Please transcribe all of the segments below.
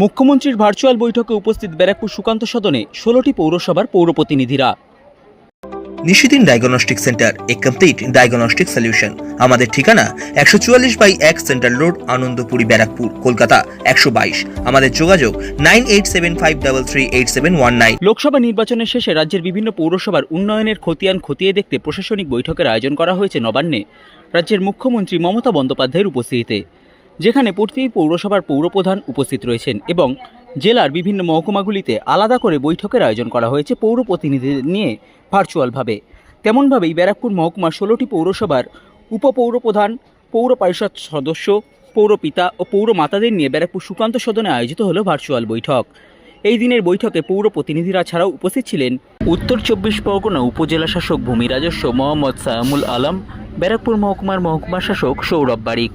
মুখ্যমন্ত্রীর ভার্চুয়াল বৈঠকে উপস্থিত ব্যারাকপুর সুকান্ত সদনে ষোলোটি পৌরসভার পৌরপ্রতিনিধিরা। Nishidin diagnostic centre a complete diagnostic solution. আমাদের ঠিকানা একশো চুয়াল্লিশ বাই এক সেন্ট্রাল রোড আনন্দপুরি ব্যারাকপুর কলকাতা একশো বাইশ। আমাদের যোগাযোগ nine eight seven five double three eight seven one nine. Lok Sabha নির্বাচনের শেষে রাজ্যের বিভিন্ন পৌরসভার উন্নয়নের খতিয়ান খতিয়ে দেখতে প্রশাসনিক বৈঠকের আয়োজন করা হয়েছে নবান্নে। রাজ্যের মুখ্যমন্ত্রী মমতা বন্দ্যোপাধ্যায়ের উপস্থিতিতে। যেখানে প্রতিটি পৌরসভার পৌরপ্রধান উপস্থিত রয়েছেন এবং জেলার বিভিন্ন মহকুমাগুলিতে আলাদা করে বৈঠকের আয়োজন করা হয়েছে পৌর প্রতিনিধিদের নিয়ে ভার্চুয়ালভাবে তেমনভাবেই ব্যারাকপুর মহকুমার ষোলোটি পৌরসভার উপপৌরপ্রধান, পৌর পরিষদ সদস্য, পৌরপিতা ও পৌর মাতাদের নিয়ে ব্যারাকপুর সুকান্ত সদনে আয়োজিত হলো ভার্চুয়াল বৈঠক। এই দিনের বৈঠকে পৌর প্রতিনিধিরা ছাড়াও উপস্থিত ছিলেন উত্তর চব্বিশ পরগনা উপজেলা শাসক ভূমি রাজস্ব মোহাম্মদ সায়ামুল আলম, ব্যারাকপুর মহকুমার মহকুমা শাসক সৌরভ বারিক।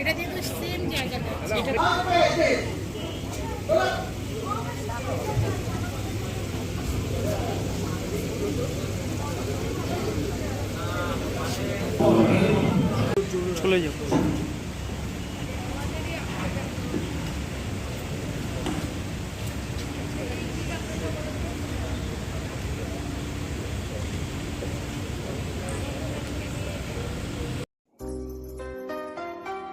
এটা যেহেতু সেম জায়গাটা। চলে যাও